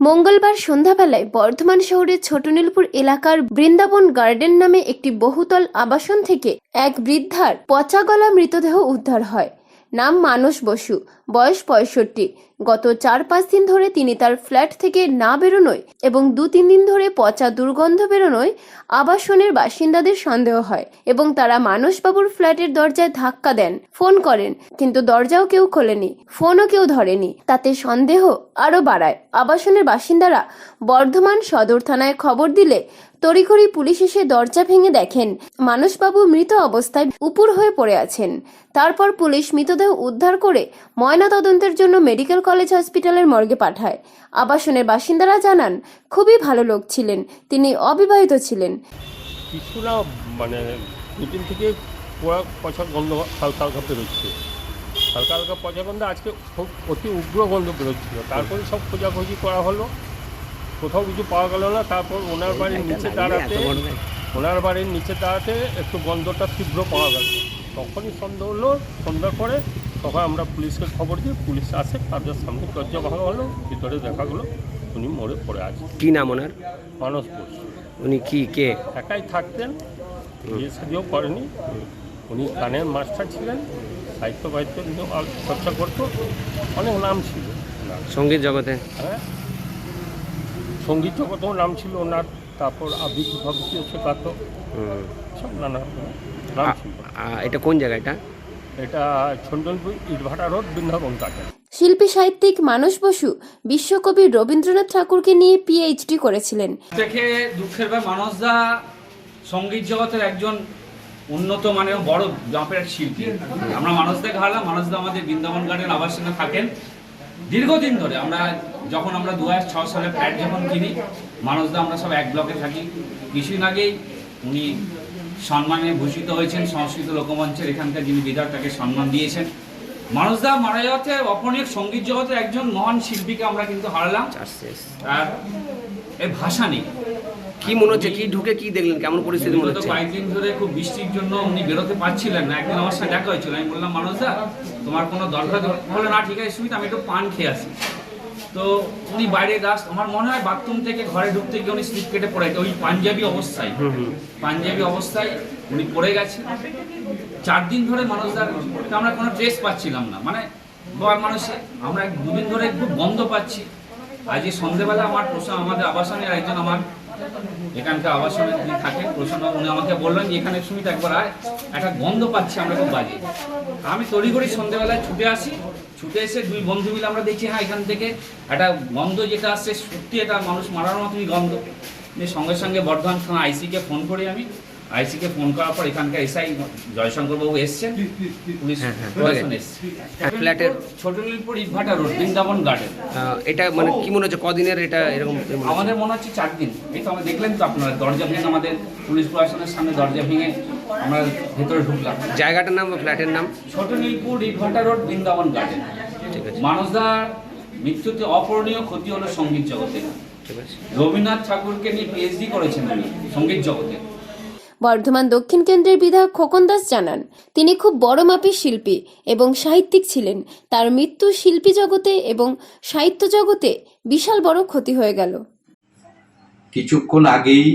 মঙ্গলবার সন্ধ্যাবেলায় বর্ধমান শহরের ছোটনীলপুর এলাকার বৃন্দাবন গার্ডেন নামে একটি বহুতল আবাসন থেকে এক বৃদ্ধার পচাগলা মৃতদেহ উদ্ধার হয়। নাম মানস বসু, বয়স পঁয়ষট্টি। গত চার পাঁচ দিন ধরে তিনি তার ফ্ল্যাট থেকে না বেরোনোয় এবং দু তিন দিন ধরে পচা দুর্গন্ধ বেরোনোয় আবাসনের বাসিন্দাদের সন্দেহ হয় এবং তারা মানসবাবুর ফ্ল্যাটের দরজায় ধাক্কা দেন, ফোন করেন, কিন্তু দরজাও কেউ খোলেনি, ফোনও কেউ ধরেনি। তাতে সন্দেহ আরও বাড়ায়। আবাসনের বাসিন্দারা বর্ধমান সদর থানায় খবর দিলে তড়িঘড়ি পুলিশ এসে দরজা ভেঙে দেখেন, মানসবাবু মৃত অবস্থায় উপুর হয়ে পড়ে আছেন। তারপর পুলিশ মৃতদেহ উদ্ধার করে ময়না তদন্তের জন্য মেডিকেল কলেজ হসপিটালের মর্গে পাঠায়। আবাসনের বাসিন্দারা জানান খুবই ভালো লোক ছিলেন তিনি অবিবাহিত ছিলেন। কিছু না মানে দুদিন থেকে পোড়া পচা গন্ধ হালকা হালকা বেরোচ্ছে। হালকা হালকা পচা গন্ধ আজকে খুব অতি উগ্র গন্ধ বেরোচ্ছিল। তারপরে সব খোঁজাখুঁজি করা হলো। কোথাও কিছু পাওয়া গেল না তারপর ওনার বাড়ির নিচে দাঁড়াতে ওনার বাড়ির নিচে দাঁড়াতে একটু গন্ধটা তীব্র পাওয়া গেল। তখনই সন্দেহ হলো সন্ধ্যার পরে তখন আমরা পুলিশকে খবর দিই পুলিশ আসে তাদের সামনে দরজা ভাঙা হলো ভিতরে দেখা গেলো উনি মরে পড়ে আছে কি নাম ওনার? মানুষ বোস। উনি কি কে? একাই থাকতেন বিয়ে শাদিও করেনি। উনি গানের মাস্টার ছিলেন সাহিত্য বাহিত্য চর্চা করতো অনেক নাম ছিল সংগীত জগতে? হ্যাঁ। সংগীত জগতেও নাম ছিল ওনার তারপর আবৃত্তি ফাবৃত্তিও শেখাতো। সব নানা নাম ছিল। এটা কোন জায়গা এটা ছন্দনপুর ইটভাটা রোড বৃন্দাবন শিল্পী সাহিত্যিক মানস বসু বিশ্বকবি রবীন্দ্রনাথ ঠাকুরকে নিয়ে পিএইচডি করেছিলেন। দেখে দুঃখের ব্যাপার মানুষদা সংগীত জগতের একজন উন্নত মানের বড় জাপের শিল্পী। আমরা মানুষদাকে হারালাম মানুষদা আমাদের বৃন্দাবন গার্ডেন আবাসনে থাকেন। দীর্ঘদিন ধরে আমরা যখন আমরা দু হাজার ছ সালে ফ্ল্যাট যখন কিনি মানুষদা আমরা সব এক ব্লকে থাকি। কিছুদিন আগেই উনি সম্মানে ভূষিত হয়েছেন সংস্কৃত লোকমঞ্চের এখানকার যিনি বিধায়ক তাকে সম্মান দিয়েছেন। মানুষদা মারা যাওয়াতে অপনীয় সংগীত জগতের একজন মহান শিল্পীকে আমরা কিন্তু হারালাম। আর এ ভাষা নেই। কি মনে হচ্ছে? কি ঢুকে কি দেখলেন? কেমন পরিস্থিতি মনে হচ্ছে? কয়েকদিন ধরে খুব বৃষ্টির জন্য উনি বেরোতে পারছিলেন না। একদিন আমার সাথে দেখা হয়েছিল। আমি বললাম মানুষদা তোমার কোনো দরকার বলে না ঠিক আছে সুমিত আমি একটু পান খেয়ে আসি। তো উনি বাইরে গাছ আমার মনে হয় বাথরুম থেকে ঘরে ঢুকতে গিয়ে উনি স্লিপ কেটে পড়ে গেছে। ওই পাঞ্জাবি অবস্থায়। পাঞ্জাবি অবস্থায় উনি পড়ে গেছে। চার দিন ধরে মানুষদার আমরা কোনো ড্রেস পাচ্ছিলাম না। মানে মানুষ আমরা দুদিন ধরে একটু বন্ধ পাচ্ছি। আজকে সন্ধেবেলা আমার প্রশ্ন আমাদের আবাসনের একজন আমার এখানকার আবাসনে যিনি থাকেন প্রসন্ন উনি আমাকে বললেন যে এখানে সুমিত একবার আয়, একটা গন্ধ পাচ্ছি আমরা খুব বাজে। আমি তড়িঘড়ি সন্ধ্যেবেলায় ছুটে আসি, ছুটে এসে দুই বন্ধু মিলে আমরা দেখছি হ্যাঁ এখান থেকে একটা গন্ধ যেটা আসছে, সত্যি এটা মানুষ মারার মতনই গন্ধ। সঙ্গে সঙ্গে বর্ধমান থানা আইসিকে ফোন করি আমি আইসিকে ফোন করার পর এখানকার এসআই জয়শঙ্কর বাবু এসছেন পুলিশ হ্যাঁ, হ্যাঁ, প্রশাসন হ্যাঁ, ফ্ল্যাটের- ছোট নীলপুর ইটভাটা রোড বৃন্দাবন গার্ডেন এটা মানে কি মনে হচ্ছে কদিনের এটা এরকম আমাদের মনে হচ্ছে চার দিন। এই তো আমরা দেখলেন তো আপনারা দরজা ভেঙে আমাদের পুলিশ প্রশাসনের সামনে দরজা ভেঙে আমরা ভেতরে ঢুকলাম। জায়গাটার নাম বা ফ্ল্যাটের নাম? ছোট নীলপুর ইটভাটা রোড বৃন্দাবন গার্ডেন ঠিক আছে। মানুষদার মৃত্যুতে অপূরণীয় ক্ষতি হলো সংগীত জগতে। ঠিক আছে। রবীন্দ্রনাথ ঠাকুরকে নিয়ে পিএইচডি করেছেন উনি সংগীত জগতে। বর্ধমান দক্ষিণ কেন্দ্রের বিধায়ক খোকন দাস জানান, তিনি খুব বড় মাপের শিল্পী এবং সাহিত্যিক ছিলেন। তার মৃত্যু শিল্পী জগতে এবং সাহিত্য জগতে বিশাল বড় ক্ষতি হয়ে গেল। কিছুক্ষণ আগেই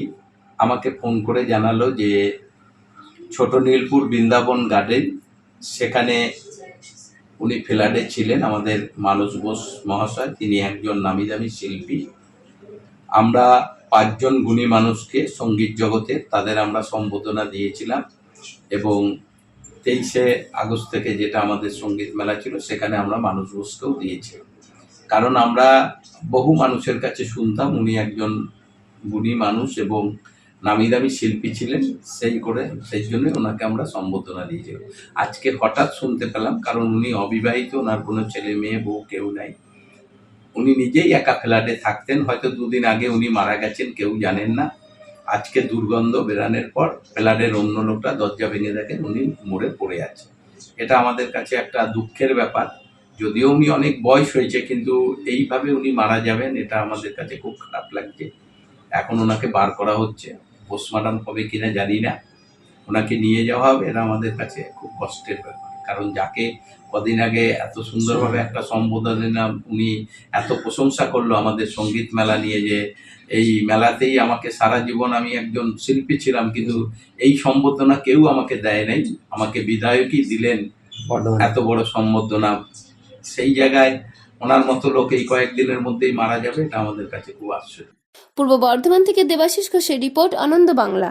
আমাকে ফোন করে জানালো যে ছোট নীলপুর বৃন্দাবন গার্ডেন, সেখানে উনি ফ্ল্যাটে ছিলেন আমাদের মানস বোস মহাশয়, তিনি একজন নামি দামি শিল্পী। আমরা পাঁচজন গুণী মানুষকে সংগীত জগতে তাদের আমরা সম্বোধনা দিয়েছিলাম এবং তেইশে আগস্ট থেকে যেটা আমাদের সংগীত মেলা ছিল, সেখানে আমরা মানুষ বোসকেও দিয়েছিলাম। কারণ আমরা বহু মানুষের কাছে শুনতাম, উনি একজন গুণী মানুষ এবং নামি দামি শিল্পী ছিলেন, সেই করে, সেই জন্য ওনাকে আমরা সম্বোধনা দিয়েছিলাম। আজকে হঠাৎ শুনতে পেলাম, কারণ উনি অবিবাহিত, ওনার কোনো ছেলে মেয়ে, বউ কেউ নাই। উনি নিজেই একা ফ্ল্যাটে থাকতেন, হয়তো দুদিন আগে উনি মারা গেছেন, কেউ জানেন না। আজকে দুর্গন্ধ বেরানোর পর ফ্ল্যাটের অন্য লোকটা দরজা ভেঙে দেখেন উনি মরে পড়ে আছে। এটা আমাদের কাছে একটা দুঃখের ব্যাপার। যদিও উনি অনেক বয়স হয়েছে, কিন্তু এইভাবে উনি মারা যাবেন, এটা আমাদের কাছে খুব খারাপ লাগছে। এখন ওনাকে বার করা হচ্ছে। পোস্টমর্টম হবে কিনা জানি না। ওনাকে নিয়ে যাওয়া হবে, এটা আমাদের কাছে খুব কষ্টের ব্যাপার। কারণ যাকে কদিন আগে এত সুন্দরভাবে একটা সম্বোধনা উনি এত প্রশংসা করল আমাদের সংগীত মেলা নিয়ে যে এই মেলাতেই আমাকে সারা জীবন আমি একজন শিল্পী ছিলাম কিন্তু এই সম্বোধনা কেউ আমাকে দেয় নাই। আমাকে বিধায়কই দিলেন এত বড় সম্বোধনা। সেই জায়গায় ওনার মতো লোক এই কয়েকদিনের মধ্যেই মারা যাবে এটা আমাদের কাছে খুব আশ্চর্য। পূর্ব বর্ধমান থেকে দেবাশিস ঘোষের রিপোর্ট আনন্দ বাংলা।